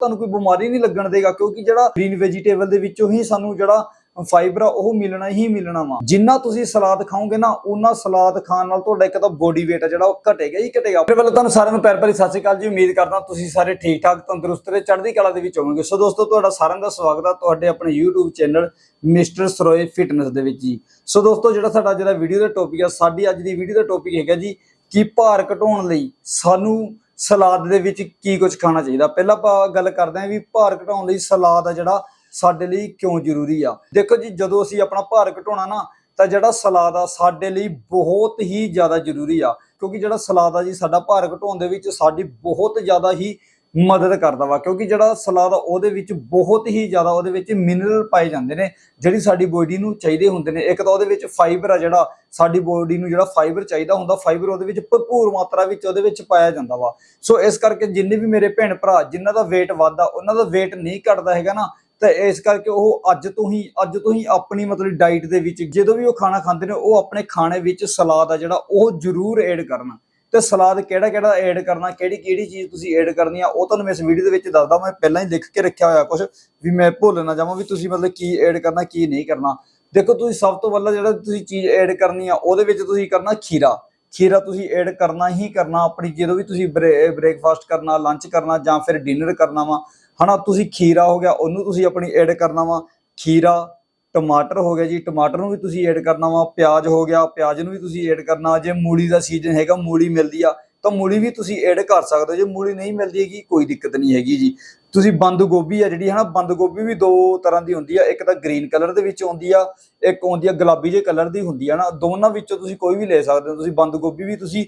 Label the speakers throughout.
Speaker 1: ਤੁਹਾਨੂੰ ਕੋਈ ਬਿਮਾਰੀ ਨਹੀਂ ਲੱਗਣ ਦੇਗਾ, ਕਿਉਂਕਿ ਜਿਹੜਾ ਗ੍ਰੀਨ ਵੈਜੀਟੇਬਲ ਦੇ ਵਿੱਚੋਂ ਹੀ ਸਾਨੂੰ ਜਿਹੜਾ ਫਾਈਬਰ ਆ, ਉਹ ਮਿਲਣਾ ਹੀ ਮਿਲਣਾ ਵਾ। ਜਿੰਨਾ ਤੁਸੀਂ ਸਲਾਦ ਖਾਓਗੇ ਨਾ ਉਹਨਾਂ ਸਲਾਦ ਖਾਣ ਨਾਲ ਤੁਹਾਡਾ ਇੱਕ ਤਾਂ ਬੋਡੀ weight ਆ ਜਿਹੜਾ, ਉਹ ਘਟੇਗਾ ਹੀ ਘਟੇਗਾ। ਫਿਰ ਵੱਲੋਂ ਤੁਹਾਨੂੰ ਸਾਰਿਆਂ ਨੂੰ ਪਿਆਰ ਭਰੀ ਸਤਿ ਸ਼੍ਰੀ ਅਕਾਲ ਜੀ, ਉਮੀਦ ਕਰਦਾ ਤੁਸੀਂ ਸਾਰੇ ਠੀਕ ਠਾਕ ਤੰਦਰੁਸਤ ਤੇ ਚੜ੍ਹਦੀ ਕਲਾ ਦੇ ਵਿੱਚ ਹੋਵੋਗੇ। ਸੋ ਦੋਸਤੋ, ਤੁਹਾਡਾ ਸਾਰਿਆਂ ਦਾ ਸਵਾਗਤ ਆ ਤੁਹਾਡੇ ਆਪਣੇ YouTube channel mister Saroye fitness ਦੇ ਵਿੱਚ ਜੀ। ਸੋ ਦੋਸਤੋ, ਜਿਹੜਾ ਸਾਡਾ ਜਿਹੜਾ ਵੀਡੀਓ ਦਾ ਟੌਪਿਕ ਆ, ਸਾਡੀ ਅੱਜ ਦੀ ਵੀਡੀਓ ਦਾ ਟੌਪਿਕ ਹੈਗਾ ਜੀ, ਕਿ ਭਾਰ ਘਟਾਉਣ ਲਈ ਸਾਨੂੰ ਸਲਾਦ ਦੇ ਵਿੱਚ ਕੀ ਕੁਝ ਖਾਣਾ ਚਾਹੀਦਾ? ਪਹਿਲਾਂ ਆਪਾਂ ਗੱਲ ਕਰਦੇ ਹਾਂ ਵੀ ਭਾਰ ਘਟਾਉਣ ਲਈ ਸਲਾਦ ਆ ਜਿਹੜਾ ਸਾਡੇ ਲਈ ਕਿਉਂ ਜ਼ਰੂਰੀ ਆ? ਦੇਖੋ ਜੀ, ਜਦੋਂ ਅਸੀਂ ਆਪਣਾ ਭਾਰ ਘਟਾਉਣਾ ਨਾ, ਤਾਂ ਜਿਹੜਾ ਸਲਾਦ ਆ ਸਾਡੇ ਲਈ ਬਹੁਤ ਹੀ ਜ਼ਿਆਦਾ ਜ਼ਰੂਰੀ ਆ। ਕਿਉਂਕਿ ਜਿਹੜਾ ਸਲਾਦ ਆ ਜੀ, ਸਾਡਾ ਭਾਰ ਘਟਾਉਣ ਦੇ ਵਿੱਚ ਸਾਡੀ ਬਹੁਤ ਜ਼ਿਆਦਾ ਹੀ ਮਦਦ ਕਰਦਾ ਵਾ, ਕਿਉਂਕਿ ਜਿਹੜਾ ਸਲਾਦ ਆ ਉਹਦੇ ਵਿੱਚ ਬਹੁਤ ਹੀ ਜ਼ਿਆਦਾ ਉਹਦੇ ਵਿੱਚ ਮਿਨਰਲ ਪਾਏ ਜਾਂਦੇ ਨੇ, ਜਿਹੜੀ ਸਾਡੀ ਬੋਡੀ ਨੂੰ ਚਾਹੀਦੇ ਹੁੰਦੇ ਨੇ। ਇੱਕ ਤਾਂ ਉਹਦੇ ਵਿੱਚ ਫਾਈਬਰ ਆ ਜਿਹੜਾ, ਸਾਡੀ ਬੋਡੀ ਨੂੰ ਜਿਹੜਾ ਫਾਈਬਰ ਚਾਹੀਦਾ ਹੁੰਦਾ ਫਾਈਬਰ ਉਹਦੇ ਵਿੱਚ ਭਰਪੂਰ ਮਾਤਰਾ ਵਿੱਚ ਉਹਦੇ ਵਿੱਚ ਪਾਇਆ ਜਾਂਦਾ ਵਾ। ਸੋ ਇਸ ਕਰਕੇ ਜਿੰਨੇ ਵੀ ਮੇਰੇ ਭੈਣ ਭਰਾ, ਜਿਨ੍ਹਾਂ ਦਾ weight ਵੱਧਦਾ, ਉਹਨਾਂ ਦਾ weight ਨਹੀਂ ਘਟਦਾ ਹੈਗਾ ਨਾ, ਤਾਂ ਇਸ ਕਰਕੇ ਉਹ ਅੱਜ ਤੋਂ ਹੀ, ਅੱਜ ਤੋਂ ਹੀ ਆਪਣੀ ਮਤਲਬ ਡਾਈਟ ਦੇ ਵਿੱਚ, ਜਦੋਂ ਵੀ ਉਹ ਖਾਣਾ ਖਾਂਦੇ ਨੇ, ਉਹ ਆਪਣੇ ਖਾਣੇ ਵਿੱਚ ਸਲਾਦ ਆ ਜਿਹੜਾ, ਉਹ ਜ਼ਰੂਰ ਐਡ ਕਰਨਾ। ਤੇ ਸਲਾਦ ਕਿਹੜਾ ਕਿਹੜਾ ਐਡ ਕਰਨਾ, ਕਿਹੜੀ ਕਿਹੜੀ ਚੀਜ਼ ਤੁਸੀਂ ਐਡ ਕਰਨੀ ਆ, ਉਹ ਤੁਹਾਨੂੰ ਮੈਂ ਇਸ ਵੀਡੀਓ ਦੇ ਵਿੱਚ ਦੱਸਦਾ ਮੈਂ ਪਹਿਲਾਂ ਹੀ ਲਿਖ ਕੇ ਰੱਖਿਆ ਹੋਇਆ ਕੁਝ ਵੀ ਮੈਂ ਭੁੱਲ ਨਾ ਜਾਵਾਂ ਵੀ ਤੁਸੀਂ ਮਤਲਬ ਕੀ ਐਡ ਕਰਨਾ, ਕੀ ਨਹੀਂ ਕਰਨਾ। ਦੇਖੋ, ਤੁਸੀਂ ਸਭ ਤੋਂ ਪਹਿਲਾਂ ਜਿਹੜਾ ਤੁਸੀਂ ਚੀਜ਼ ਐਡ ਕਰਨੀ ਆ, ਉਹਦੇ ਵਿੱਚ ਤੁਸੀਂ ਕਰਨਾ ਖੀਰਾ। ਖੀਰਾ ਤੁਸੀਂ ਐਡ ਕਰਨਾ ਹੀ ਕਰਨਾ, ਆਪਣੀ ਜਦੋਂ ਵੀ ਤੁਸੀਂ ਬ੍ਰੇਕਫਾਸਟ ਕਰਨਾ ਲੰਚ ਕਰਨਾ ਜਾਂ ਫਿਰ ਡਿਨਰ ਕਰਨਾ ਵਾ, ਹਨਾ, ਤੁਸੀਂ ਖੀਰਾ ਹੋ ਗਿਆ, ਉਹਨੂੰ ਤੁਸੀਂ ਆਪਣੀ ਐਡ ਕਰਨਾ ਵਾ। ਖੀਰਾ ਟਮਾਟਰ ਹੋ ਗਿਆ ਜੀ, ਟਮਾਟਰ ਨੂੰ ਵੀ ਤੁਸੀਂ ਐਡ ਕਰਨਾ ਵਾ, ਪਿਆਜ਼ ਹੋ ਗਿਆ, ਪਿਆਜ਼ ਨੂੰ ਵੀ ਤੁਸੀਂ ਐਡ ਕਰਨਾ, ਜੇ ਮੂਲੀ ਦਾ ਸੀਜ਼ਨ ਹੈਗਾ, ਮੂਲੀ ਮਿਲਦੀ ਆ, ਤਾਂ ਮੂਲੀ ਵੀ ਤੁਸੀਂ ਐਡ ਕਰ ਸਕਦੇ ਹੋ, ਜੇ ਮੂਲੀ ਨਹੀਂ ਮਿਲਦੀ ਹੈਗੀ, ਕੋਈ ਦਿੱਕਤ ਨਹੀਂ ਹੈਗੀ ਜੀ। ਤੁਸੀਂ ਬੰਦ ਗੋਭੀ ਆ ਜਿਹੜੀ ਹੈ ਨਾ ਬੰਦ ਗੋਭੀ ਵੀ ਦੋ ਤਰ੍ਹਾਂ ਦੀ ਹੁੰਦੀ ਆ, ਇੱਕ ਤਾਂ ਗ੍ਰੀਨ ਕਲਰ ਦੇ ਵਿੱਚ ਆਉਂਦੀ ਆ, ਇੱਕ ਆਉਂਦੀ ਆ ਗੁਲਾਬੀ ਜਿਹੇ ਕਲਰ ਦੀ ਹੁੰਦੀ ਆ ਨਾ ਦੋਨਾਂ ਵਿੱਚੋਂ ਤੁਸੀਂ ਕੋਈ ਵੀ ਲੈ ਸਕਦੇ ਹੋ, ਤੁਸੀਂ ਬੰਦ ਗੋਭੀ ਵੀ ਤੁਸੀਂ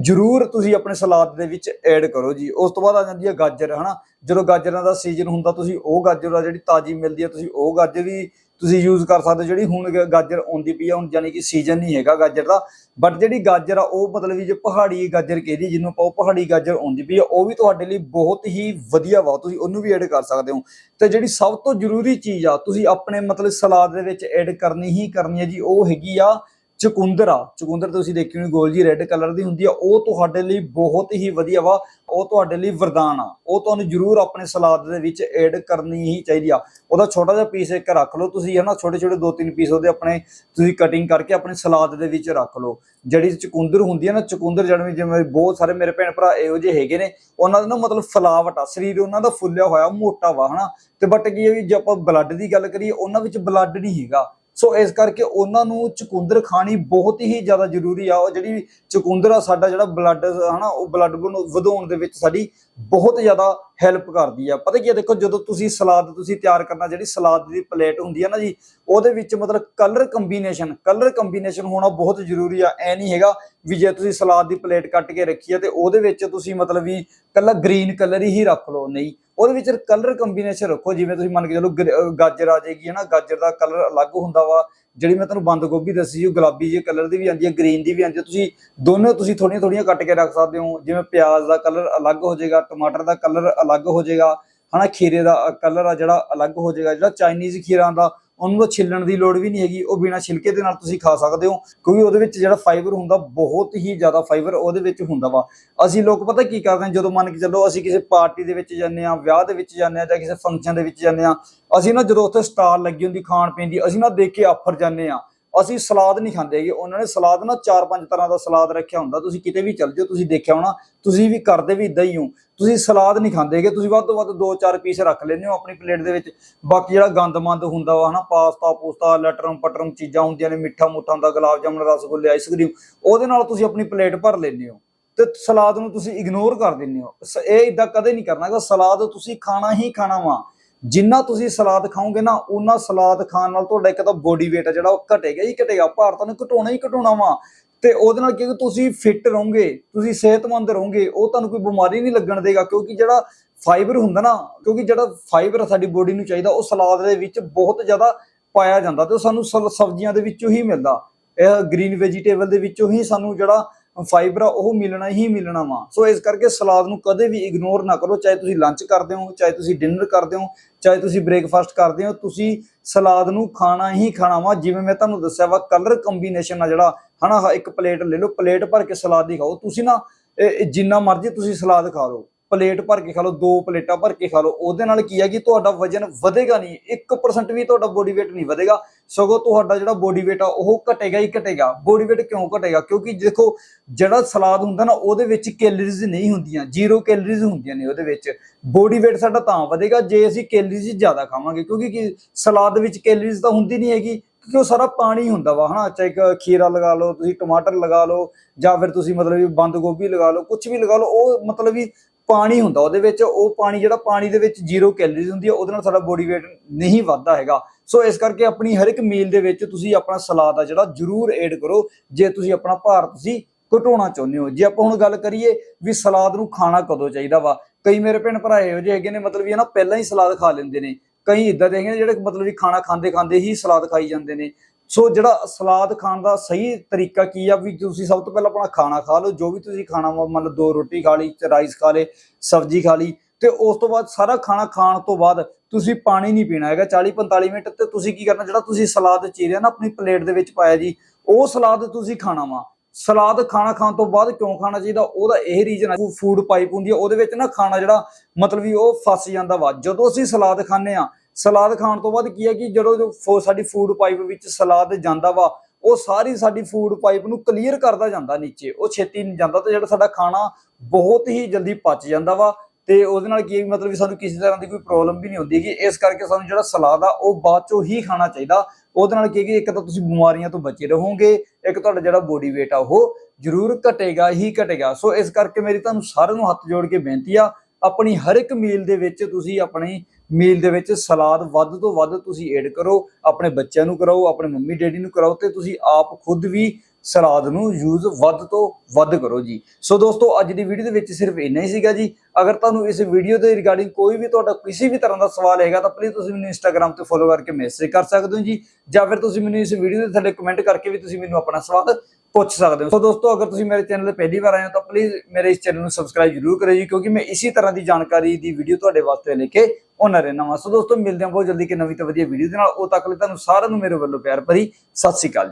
Speaker 1: ਜ਼ਰੂਰ ਤੁਸੀਂ ਆਪਣੇ ਸਲਾਦ ਦੇ ਵਿੱਚ ਐਡ ਕਰੋ ਜੀ। ਉਸ ਤੋਂ ਬਾਅਦ ਆ ਜਾਂਦੀ ਆ ਗਾਜਰ, ਹਨਾ, ਜਦੋਂ ਗਾਜਰਾਂ ਦਾ ਸੀਜ਼ਨ ਹੁੰਦਾ, ਤੁਸੀਂ ਉਹ ਗਾਜਰ ਆ ਜਿਹੜੀ ਤਾਜ਼ੀ ਮਿਲਦੀ ਆ, ਤੁਸੀਂ ਉਹ ਗਾਜਰ ਵੀ ਤੁਸੀਂ ਯੂਜ਼ ਕਰ ਸਕਦੇ ਹੋ। ਜਿਹੜੀ ਹੁਣ ਗਾਜਰ ਆਉਂਦੀ ਪਈ ਆ, ਹੁਣ ਯਾਨੀ ਕਿ ਸੀਜ਼ਨ ਨਹੀਂ ਹੈਗਾ ਗਾਜਰ ਦਾ। ਬਟ ਜਿਹੜੀ ਗਾਜਰ ਆ, ਉਹ ਮਤਲਬ ਵੀ ਜੇ ਪਹਾੜੀ ਗਾਜਰ ਕਹਿੰਦੀ ਜਿਹਨੂੰ ਆਪਾਂ ਉਹ ਪਹਾੜੀ ਗਾਜਰ ਆਉਂਦੀ ਪਈ ਆ, ਉਹ ਵੀ ਤੁਹਾਡੇ ਲਈ ਬਹੁਤ ਹੀ ਵਧੀਆ ਵਾ। ਤੁਸੀਂ ਉਹਨੂੰ ਵੀ ਐਡ ਕਰ ਸਕਦੇ ਹੋ। ਤੇ ਜਿਹੜੀ ਸਭ ਤੋਂ ਜ਼ਰੂਰੀ ਚੀਜ਼ ਆ, ਤੁਸੀਂ ਆਪਣੇ ਮਤਲਬ ਸਲਾਦ ਦੇ ਵਿੱਚ ਐਡ ਕਰਨੀ ਹੀ ਕਰਨੀ ਹੈ ਜੀ, ਉਹ ਹੈਗੀ ਆ ਚਕੁੰਦਰ ਆ ਚਕੁੰਦਰ ਤੁਸੀਂ ਦੇਖੀ ਹੋਣੀ, ਗੋਲ ਜੀ ਰੈੱਡ ਕਲਰ ਦੀ ਹੁੰਦੀ ਆ, ਉਹ ਤੁਹਾਡੇ ਲਈ ਬਹੁਤ ਹੀ ਵਧੀਆ ਵਾ, ਉਹ ਤੁਹਾਡੇ ਲਈ ਵਰਦਾਨ ਆ, ਉਹ ਤੁਹਾਨੂੰ ਜ਼ਰੂਰ ਆਪਣੇ ਸਲਾਦ ਦੇ ਵਿੱਚ ਐਡ ਕਰਨੀ ਹੀ ਚਾਹੀਦੀ ਆ। ਉਹਦਾ ਛੋਟਾ ਜਿਹਾ ਪੀਸ ਇੱਕ ਰੱਖ ਲਓ, ਤੁਸੀਂ ਹਨਾ, ਛੋਟੇ ਛੋਟੇ ਦੋ ਤਿੰਨ ਪੀਸ ਉਹਦੇ ਆਪਣੇ, ਤੁਸੀਂ ਕਟਿੰਗ ਕਰਕੇ ਆਪਣੇ ਸਲਾਦ ਦੇ ਵਿੱਚ ਰੱਖ ਲਓ। ਜਿਹੜੀ ਚਕੁੰਦਰ ਹੁੰਦੀ ਆ ਨਾ, ਚਕੁੰਦਰ ਜਿਹੜੀ ਜਿਵੇਂ ਬਹੁਤ ਸਾਰੇ ਮੇਰੇ ਭੈਣ ਭਰਾ ਇਹੋ ਜਿਹੇ ਹੈਗੇ ਨੇ, ਉਹਨਾਂ ਦਾ ਨਾ ਮਤਲਬ ਫਲਾਵਟ ਆ, ਸਰੀਰ ਉਹਨਾਂ ਦਾ ਫੁੱਲਿਆ ਹੋਇਆ, ਮੋਟਾ ਵਾ, ਹਨਾ। ਤੇ ਬਟ ਕੀ ਹੈ ਵੀ ਜੇ ਆਪਾਂ ਬਲੱਡ ਦੀ ਗੱਲ ਕਰੀਏ, ਉਹਨਾਂ ਵਿੱਚ ਬਲੱਡ ਨਹੀਂ ਹੈਗਾ। ਸੋ ਇਸ ਕਰਕੇ ਉਹਨਾਂ ਨੂੰ ਚਕੁੰਦਰ ਖਾਣੀ ਬਹੁਤ ਹੀ ਜ਼ਿਆਦਾ ਜ਼ਰੂਰੀ ਆ। ਉਹ ਜਿਹੜੀ ਚਕੁੰਦਰ ਆ, ਸਾਡਾ ਜਿਹੜਾ ਬਲੱਡ ਹਨਾ, ਉਹ ਬਲੱਡ ਨੂੰ ਵਧਾਉਣ ਦੇ ਵਿੱਚ ਸਾਡੀ ਬਹੁਤ ਜ਼ਿਆਦਾ ਹੈਲਪ ਕਰਦੀ ਆ। ਪਤਾ ਕੀ ਆ, ਦੇਖੋ ਜਦੋਂ ਤੁਸੀਂ ਸਲਾਦ ਤੁਸੀਂ ਤਿਆਰ ਕਰਨਾ, ਜਿਹੜੀ ਸਲਾਦ ਦੀ ਪਲੇਟ ਹੁੰਦੀ ਆ ਨਾ ਜੀ, ਉਹਦੇ ਵਿੱਚ ਮਤਲਬ ਕਲਰ ਕੰਬੀਨੇਸ਼ਨ ਕਲਰ ਕੰਬੀਨੇਸ਼ਨ ਹੋਣਾ ਬਹੁਤ ਜ਼ਰੂਰੀ ਆ। ਐ ਨਹੀਂ ਹੈਗਾ ਵੀ ਜੇ ਤੁਸੀਂ ਸਲਾਦ ਦੀ ਪਲੇਟ ਕੱਟ ਕੇ ਰੱਖੀ ਆ ਤੇ ਉਹਦੇ ਵਿੱਚ ਤੁਸੀਂ ਮਤਲਬ ਵੀ ਕੱਲਾ ਗ੍ਰੀਨ ਕਲਰ ਹੀ ਰੱਖ ਲਓ। ਨਹੀਂ, ਉਹਦੇ ਵਿੱਚ ਕਲਰ ਕੰਬੀਨੇਸ਼ਨ ਰੱਖੋ। ਜਿਵੇਂ ਤੁਸੀਂ ਮੰਨ ਕੇ ਚਲੋ ਗਾਜਰ ਆ ਜਾਏਗੀ, ਹਨਾ? ਗਾਜਰ ਦਾ ਕਲਰ ਅਲੱਗ ਹੁੰਦਾ ਵਾ। ਜਿਹੜੀ ਮੈਂ ਤੁਹਾਨੂੰ ਬੰਦ ਗੋਭੀ ਦੱਸੀ ਸੀ, ਉਹ ਗੁਲਾਬੀ ਜਿਹੇ ਕਲਰ ਦੀ ਵੀ ਆਉਂਦੀ ਹੈ ਗ੍ਰੀਨ ਦੀ ਵੀ ਆਉਂਦੀ ਹੈ। ਤੁਸੀਂ ਦੋਨੋਂ ਤੁਸੀਂ ਥੋੜੀਆਂ ਥੋੜੀਆਂ ਕੱਟ ਕੇ ਰੱਖ ਸਕਦੇ ਹੋ। ਜਿਵੇਂ ਪਿਆਜ਼ ਦਾ ਕਲਰ ਅਲੱਗ ਹੋ ਜਾਏਗਾ, ਟਮਾਟਰ ਦਾ ਕਲਰ ਅਲੱਗ ਹੋ ਜਾਏਗਾ, ਹਨਾ, ਖੀਰੇ ਦਾ ਕਲਰ ਆ ਜਿਹੜਾ ਅਲੱਗ ਹੋ ਜਾਏਗਾ। ਜਿਹੜਾ ਚਾਈਨੀਜ਼ ਖੀਰਾ ਆਉਂਦਾ ਉਹਨੂੰ ਤਾਂ ਛਿੱਲਣ ਦੀ ਲੋੜ ਵੀ ਨਹੀਂ ਹੈਗੀ, ਉਹ ਬਿਨਾਂ ਛਿਲਕੇ ਦੇ ਨਾਲ ਤੁਸੀਂ ਖਾ ਸਕਦੇ ਹੋ, ਕਿਉਂਕਿ ਉਹਦੇ ਵਿੱਚ ਜਿਹੜਾ ਫਾਈਬਰ ਹੁੰਦਾ, ਬਹੁਤ ਹੀ ਜ਼ਿਆਦਾ ਫਾਈਬਰ ਉਹਦੇ ਵਿੱਚ ਹੁੰਦਾ ਵਾ। ਅਸੀਂ ਲੋਕ ਪਤਾ ਕੀ ਕਰਦੇ ਹਾਂ, ਜਦੋਂ ਮੰਨ ਕੇ ਚੱਲੋ ਅਸੀਂ ਕਿਸੇ ਪਾਰਟੀ ਦੇ ਵਿੱਚ ਜਾਂਦੇ ਆ ਵਿਆਹ ਦੇ ਵਿੱਚ ਜਾਂਦੇ ਆ ਜਾਂ ਕਿਸੇ ਫੰਕਸ਼ਨ ਦੇ ਵਿੱਚ ਜਾਂਦੇ ਆ ਅਸੀਂ ਨਾ ਜਦੋਂ ਉੱਥੇ ਸਟਾਲ ਲੱਗੀ ਹੁੰਦੀ, ਖਾਣ ਪੀਣ ਦੀ, ਅਸੀਂ ਨਾ ਦੇਖ ਕੇ ਆਫਰ ਜਾਂਦੇ ਆ ਅਸੀਂ ਸਲਾਦ ਨਹੀਂ ਖਾਂਦੇ ਹੈਗੇ। ਉਹਨਾਂ ਨੇ ਸਲਾਦ ਨਾ ਚਾਰ ਪੰਜ ਤਰ੍ਹਾਂ ਦਾ ਸਲਾਦ ਰੱਖਿਆ ਹੁੰਦਾ। ਤੁਸੀਂ ਕਿਤੇ ਵੀ ਚੱਲ ਜਾਓ, ਤੁਸੀਂ ਦੇਖਿਆ ਹੋਣਾ, ਤੁਸੀਂ ਵੀ ਕਰਦੇ ਵੀ ਇਦਾਂ ਹੀ ਹੋ। ਤੁਸੀਂ ਸਲਾਦ ਨਹੀਂ ਖਾਂਦੇ ਹੈਗੇ, ਤੁਸੀਂ ਵੱਧ ਤੋਂ ਵੱਧ ਦੋ ਚਾਰ ਪੀਸ ਰੱਖ ਲੈਂਦੇ ਹੋ ਆਪਣੀ ਪਲੇਟ ਦੇ ਵਿੱਚ। ਬਾਕੀ ਜਿਹੜਾ ਗੰਦਮੰਦ ਹੁੰਦਾ ਵਾ ਹਨਾ, ਪਾਸਤਾ, ਪੂਸਤਾ, ਲਟਰਮ ਪਟਰਮ ਚੀਜ਼ਾਂ ਹੁੰਦੀਆਂ ਨੇ, ਮਿੱਠਾ ਮੁੱਠਾ ਹੁੰਦਾ, ਗੁਲਾਬ ਜਾਮੁਨ ਰਸਗੁੱਲੇ ਆਈਸਕ੍ਰੀਮ ਉਹਦੇ ਨਾਲ ਤੁਸੀਂ ਆਪਣੀ ਪਲੇਟ ਭਰ ਲੈਂਦੇ ਹੋ। ਤੇ ਸਲਾਦ ਨੂੰ ਤੁਸੀਂ ਇਗਨੋਰ ਕਰ ਦਿੰਦੇ ਹੋ। ਸ- ਇਹ ਇਦਾਂ ਕਦੇ ਨਹੀਂ ਕਰਨਾ ਸਲਾਦ ਤੁਸੀਂ ਖਾਣਾ ਹੀ ਖਾਣਾ ਵਾ। ਜਿੰਨਾ ਤੁਸੀਂ ਸਲਾਦ ਖਾਓਗੇ ਨਾ ਉਹਨਾਂ ਸਲਾਦ ਖਾਣ ਨਾਲ ਤੁਹਾਡਾ ਇੱਕ ਤਾਂ ਬੋਡੀ weight ਆ ਜਿਹੜਾ ਉਹ ਘਟੇਗਾ ਹੀ ਘਟੇਗਾ। ਭਾਰ ਤੁਹਾਨੂੰ ਘਟਾਉਣਾ ਹੀ ਘਟਾਉਣਾ ਵਾ। ਤੇ ਉਹਦੇ ਨਾਲ ਕਿਉਂਕਿ ਤੁਸੀਂ ਫਿੱਟ ਰਹੋਗੇ, ਤੁਸੀਂ ਸਿਹਤਮੰਦ ਰਹੋਗੇ, ਉਹ ਤੁਹਾਨੂੰ ਕੋਈ ਬਿਮਾਰੀ ਨਹੀਂ ਲੱਗਣ ਦੇਗਾ, ਕਿਉਂਕਿ ਜਿਹੜਾ ਫਾਈਬਰ ਹੁੰਦਾ ਨਾ, ਕਿਉਂਕਿ ਜਿਹੜਾ ਫਾਈਬਰ ਸਾਡੀ ਬੋਡੀ ਨੂੰ ਚਾਹੀਦਾ, ਉਹ ਸਲਾਦ ਦੇ ਵਿੱਚ ਬਹੁਤ ਜ਼ਿਆਦਾ ਪਾਇਆ ਜਾਂਦਾ ਤੇ ਉਹ ਸਾਨੂੰ ਸਬ- ਸਬਜ਼ੀਆਂ ਦੇ ਵਿੱਚੋਂ ਹੀ ਮਿਲਦਾ। ਇਹ ਗ੍ਰੀਨ ਵੈਜੀਟੇਬਲ ਦੇ ਵਿੱਚੋਂ ਹੀ ਸਾਨੂੰ ਜਿਹੜਾ ਫਾਈਬਰ ਆ, ਉਹ ਮਿਲਣਾ ਹੀ ਮਿਲਣਾ ਵਾ। ਸੋ ਇਸ ਕਰਕੇ ਸਲਾਦ ਨੂੰ ਕਦੇ ਵੀ ਇਗਨੋਰ ਨਾ ਕਰੋ, ਚਾਹੇ ਤੁਸੀਂ ਲੰਚ ਕਰਦੇ ਹੋ, ਚਾਹੇ ਤੁਸੀਂ ਡਿਨਰ ਕਰਦੇ ਹੋ, ਚਾਹੇ ਤੁਸੀਂ ਬ੍ਰੇਕਫਾਸਟ ਕਰਦੇ ਹੋ, ਤੁਸੀਂ ਸਲਾਦ ਨੂੰ ਖਾਣਾ ਹੀ ਖਾਣਾ ਵਾ। ਜਿਵੇਂ ਮੈਂ ਤੁਹਾਨੂੰ ਦੱਸਿਆ ਵਾ ਕਲਰ ਕੰਬੀਨੇਸ਼ਨ ਆ ਜਿਹੜਾ, ਹਨਾ ਆਹ ਇੱਕ ਪਲੇਟ ਲੈ ਲਓ ਪਲੇਟ ਭਰ ਕੇ ਸਲਾਦ ਦੀ ਖਾਓ। ਤੁਸੀਂ ਨਾ, ਇਹ ਜਿੰਨਾ ਮਰਜ਼ੀ ਤੁਸੀਂ ਸਲਾਦ ਖਾ ਲਓ। ਪਲੇਟ ਭਰ ਕੇ ਖਾ ਲਓ, ਦੋ ਪਲੇਟਾਂ ਭਰ ਕੇ ਖਾ ਲਓ। ਉਹਦੇ ਨਾਲ ਕੀ ਹੈ ਕਿ ਤੁਹਾਡਾ ਵਜਨ ਵਧੇਗਾ ਨਹੀਂ। 1% ਵੀ ਤੁਹਾਡਾ ਬੋਡੀ weight ਨਹੀਂ ਵਧੇਗਾ। ਸਗੋਂ ਤੁਹਾਡਾ ਜਿਹੜਾ ਬੋਡੀ weight ਆ, ਉਹ ਘਟੇਗਾ ਹੀ ਘਟੇਗਾ। ਬੋਡੀ weight ਕਿਉਂ ਘਟੇਗਾ? ਕਿਉਂਕਿ ਦੇਖੋ, ਜਿਹੜਾ ਸਲਾਦ ਹੁੰਦਾ ਨਾ, ਉਹਦੇ ਵਿੱਚ ਕੈਲਰੀਜ਼ ਨਹੀਂ ਹੁੰਦੀਆਂ। ਜ਼ੀਰੋ ਕੈਲਰੀਜ਼ ਹੁੰਦੀਆਂ ਨੇ ਉਹਦੇ ਵਿੱਚ। ਬੋਡੀ weight ਸਾਡਾ ਤਾਂ ਵਧੇਗਾ, ਜੇ ਅਸੀਂ ਕੈਲਰੀਜ਼ ਜ਼ਿਆਦਾ ਖਾਵਾਂਗੇ। ਕਿਉਂਕਿ ਕੀ, ਸਲਾਦ ਵਿੱਚ ਕੈਲਰੀਜ਼ ਤਾਂ ਹੁੰਦੀ ਨਹੀਂ ਹੈਗੀ, ਕਿਉਂਕਿ ਉਹ ਸਾਰਾ ਪਾਣੀ ਹੁੰਦਾ ਵਾ, ਹਨਾ? ਚਾਹੇ ਇੱਕ ਖੀਰਾ ਲਗਾ ਲਓ, ਤੁਸੀਂ ਟਮਾਟਰ ਲਗਾ ਲਓ, ਜਾਂ ਫਿਰ ਤੁਸੀਂ ਮਤਲਬ ਵੀ ਬੰਦ ਗੋਭੀ ਲਗਾ ਲਓ ਕੁਝ ਵੀ ਲਗਾ ਲਓ, ਉਹ ਮਤਲਬ ਵੀ ਪਾਣੀ ਹੁੰਦਾ ਉਹਦੇ ਵਿੱਚ, ਉਹ ਪਾਣੀ ਜਿਹੜਾ ਪਾਣੀ ਦੇ ਵਿੱਚ ਜ਼ੀਰੋ ਕੈਲਰੀਜ਼ ਹੁੰਦੀ ਹੈ, ਉਹਦੇ ਨਾਲ ਸਾਡਾ ਬੋਡੀ weight ਨਹੀਂ ਵੱਧਦਾ ਹੈਗਾ। ਸੋ ਇਸ ਕਰਕੇ ਆਪਣੀ ਹਰ ਇੱਕ ਮੀਲ ਦੇ ਵਿੱਚ ਤੁਸੀਂ ਆਪਣਾ ਸਲਾਦ ਆ ਜਿਹੜਾ ਜ਼ਰੂਰ ਐਡ ਕਰੋ, ਜੇ ਤੁਸੀਂ ਆਪਣਾ ਭਾਰ ਤੁਸੀਂ ਘਟਾਉਣਾ ਚਾਹੁੰਦੇ ਹੋ। ਜੇ ਆਪਾਂ ਹੁਣ ਗੱਲ ਕਰੀਏ ਵੀ ਸਲਾਦ ਨੂੰ ਖਾਣਾ ਕਦੋਂ ਚਾਹੀਦਾ ਵਾ, ਕਈ ਮੇਰੇ ਭੈਣ ਭਰਾ ਇਹੋ ਜਿਹੇ ਹੈਗੇ ਨੇ, ਮਤਲਬ ਵੀ ਇਹ ਨਾ ਪਹਿਲਾਂ ਹੀ ਸਲਾਦ ਖਾ ਲੈਂਦੇ ਨੇ। ਕਈ ਇਦਾਂ ਦੇ ਹੈਗੇ ਨੇ ਜਿਹੜੇ ਮਤਲਬ ਵੀ ਖਾਣਾ ਖਾਂਦੇ ਖਾਂਦੇ ਹੀ ਸਲਾਦ ਖਾਈ ਜਾਂਦੇ ਨੇ। ਸੋ ਜਿਹੜਾ ਸਲਾਦ ਖਾਣ ਦਾ ਸਹੀ ਤਰੀਕਾ ਕੀ ਆ? ਵੀ ਤੁਸੀਂ ਸਭ ਤੋਂ ਪਹਿਲਾਂ ਆਪਣਾ ਖਾਣਾ ਖਾ ਲਓ। ਜੋ ਵੀ ਤੁਸੀਂ ਖਾਣਾ ਵਾ ਮਤਲਬ ਦੋ ਰੋਟੀ ਖਾ ਲਈ ਤੇ ਰਾਈਸ ਖਾ ਲੇ ਸਬਜ਼ੀ ਖਾ ਲਈ, ਤੇ ਉਸ ਤੋਂ ਬਾਅਦ ਸਾਰਾ ਖਾਣਾ ਖਾਣ ਤੋਂ ਬਾਅਦ ਤੁਸੀਂ ਪਾਣੀ ਨਹੀਂ ਪੀਣਾ ਹੈਗਾ। 40 45 ਮਿੰਟ ਤੇ ਤੁਸੀਂ ਕੀ ਕਰਨਾ, ਜਿਹੜਾ ਤੁਸੀਂ ਸਲਾਦ ਚੀਰਿਆ ਨਾ ਆਪਣੀ ਪਲੇਟ ਦੇ ਵਿੱਚ ਪਾਇਆ ਜੀ, ਉਹ ਸਲਾਦ ਤੁਸੀਂ ਖਾਣਾ ਵਾ। ਸਲਾਦ ਖਾਣਾ ਖਾਣ ਤੋਂ ਬਾਅਦ ਕਿਉਂ ਖਾਣਾ ਚਾਹੀਦਾ? ਉਹਦਾ ਇਹ ਰੀਜ਼ਨ ਹੈ ਫੂਡ ਪਾਈਪ ਹੁੰਦੀ ਹੈ ਉਹਦੇ ਵਿੱਚ ਨਾ ਖਾਣਾ ਜਿਹੜਾ ਮਤਲਬ ਵੀ ਉਹ ਫਸ ਜਾਂਦਾ ਵਾ। ਜਦੋਂ ਅਸੀਂ ਸਲਾਦ ਖਾਂਦੇ ਆ ਸਲਾਦ ਖਾਣ ਤੋਂ ਬਾਅਦ ਕੀ ਹੈ ਕਿ ਜਦੋਂ ਫੋ- ਸਾਡੀ ਫੂਡ ਪਾਈਪ ਵਿੱਚ ਸਲਾਦ ਜਾਂਦਾ ਵਾ, ਉਹ ਸਾਰੀ ਸਾਡੀ ਫੂਡ ਪਾਈਪ ਨੂੰ ਕਲੀਅਰ ਕਰਦਾ ਜਾਂਦਾ ਨੀਚੇ। ਉਹ ਛੇਤੀ ਨਹੀਂ ਜਾਂਦਾ ਤੇ ਜਿਹੜਾ ਸਾਡਾ ਖਾਣਾ ਬਹੁਤ ਹੀ ਜਲਦੀ ਪਚ ਜਾਂਦਾ ਵਾ ਤੇ ਉਹਦੇ ਨਾਲ ਕੀ ਹੈ ਵੀ ਮਤਲਬ ਵੀ ਸਾਨੂੰ ਕਿਸੇ ਤਰ੍ਹਾਂ ਦੀ ਕੋਈ ਪ੍ਰੋਬਲਮ ਵੀ ਨਹੀਂ ਹੁੰਦੀ ਕਿ ਇਸ ਕਰਕੇ ਸਾਨੂੰ ਜਿਹੜਾ ਸਲਾਦ ਆ, ਉਹ ਬਾਅਦ ਚੋਂ ਹੀ ਖਾਣਾ ਚਾਹੀਦਾ। ਉਹਦੇ ਨਾਲ ਕੀ ਕਿ ਇੱਕ ਤਾਂ ਤੁਸੀਂ ਬਿਮਾਰੀਆਂ ਤੋਂ ਬਚੇ ਰਹੋਗੇ, ਇੱਕ ਤੁਹਾਡਾ ਜਿਹੜਾ ਬੋਡੀ weight ਆ ਉਹ ਜ਼ਰੂਰ ਘਟੇਗਾ ਹੀ ਘਟੇਗਾ। ਸੋ ਇਸ ਕਰਕੇ ਮੇਰੀ ਤੁਹਾਨੂੰ ਸਾਰਿਆਂ ਨੂੰ ਹੱਥ ਜੋੜ ਕੇ ਬੇਨਤੀ ਆ ਆਪਣੀ ਹਰ ਇੱਕ ਮੀਲ ਦੇ ਵਿੱਚ ਤੁਸੀਂ ਆਪਣੀ ਮੀਲ ਦੇ ਵਿੱਚ ਸਲਾਦ ਵੱਧ ਤੋਂ ਵੱਧ ਤੁਸੀਂ ਐਡ ਕਰੋ, ਆਪਣੇ ਬੱਚਿਆਂ ਨੂੰ ਕਰਾਓ, ਆਪਣੇ ਮੰਮੀ ਡੈਡੀ ਨੂੰ ਕਰਾਓ ਤੇ ਤੁਸੀਂ ਆਪ ਖੁਦ ਵੀ ਸਲਾਦ ਨੂੰ ਯੂਜ਼ ਵੱਧ ਤੋਂ ਵੱਧ ਕਰੋ ਜੀ। ਸੋ ਦੋਸਤੋ, ਅੱਜ ਦੀ ਵੀਡੀਓ ਦੇ ਵਿੱਚ ਸਿਰਫ ਇੰਨਾ ਹੀ ਸੀਗਾ ਜੀ। ਅਗਰ ਤੁਹਾਨੂੰ ਇਸ ਵੀਡੀਓ ਦੇ ਰਿਗਾਰਡਿੰਗ ਕੋਈ ਵੀ ਤੁਹਾਡਾ ਕਿਸੇ ਵੀ ਤਰ੍ਹਾਂ ਦਾ ਸਵਾਲ ਹੈਗਾ ਤਾਂ ਪਲੀਜ਼ ਤੁਸੀਂ ਮੈਨੂੰ ਇੰਸਟਾਗ੍ਰam ਤੇ ਫੋਲੋ ਕਰਕੇ ਮੈਸੇਜ ਕਰ ਸਕਦੇ ਹੋ ਜੀ। ਜਾਂ ਫਿਰ ਤੁਸੀਂ ਮੈਨੂੰ ਇਸ ਵੀਡੀਓ ਦੇ ਥੱਲੇ ਕਮੈਂਟ ਕਰਕੇ ਵੀ ਤੁਸੀਂ ਮੈਨੂੰ ਆਪਣਾ ਸਵਾਲ ਪੁੱਛ ਸਕਦੇ ਹੋ। ਸੋ ਦੋਸਤੋ, ਅਗਰ ਤੁਸੀਂ ਮੇਰੇ ਚੈਨਲ ਤੇ ਪਹਿਲੀ ਵਾਰ ਆਏ ਹੋ, ਤਾਂ ਪਲੀਜ਼ ਮੇਰੇ ਇਸ ਚੈਨਲ ਨੂੰ ਸਬਸਕ੍ਰਾਈਬ ਜ਼ਰੂਰ ਕਰਿਓ ਜੀ, ਕਿਉਂਕਿ ਮੈਂ ਇਸੇ ਤਰ੍ਹਾਂ ਦੀ ਜਾਣਕਾਰੀ ਦੀ ਵੀਡੀਓ ਤੁਹਾਡੇ ਵਾਸਤੇ ਲੈ ਕੇ ਆਉਣਾ ਰਹਿਣਾ ਵਾਂ। ਸੋ ਦੋਸਤੋ, ਮਿਲਦੇ ਹਾਂ ਬਹੁਤ ਜਲਦੀ ਕਿ ਨਵੀਂ ਤੋਂ ਵਧੀਆ ਵੀਡੀਓ ਦੇ ਨਾਲ। ਉਹ ਤੱਕ ਲਈ ਤੁਹਾਨੂੰ ਸਾਰਿਆਂ ਨੂੰ ਮੇਰੇ ਵੱਲੋਂ ਪਿਆਰ ਭਰੀ ਸਤਿ ਸ਼੍ਰੀ ਅਕਾਲ ਜੀ।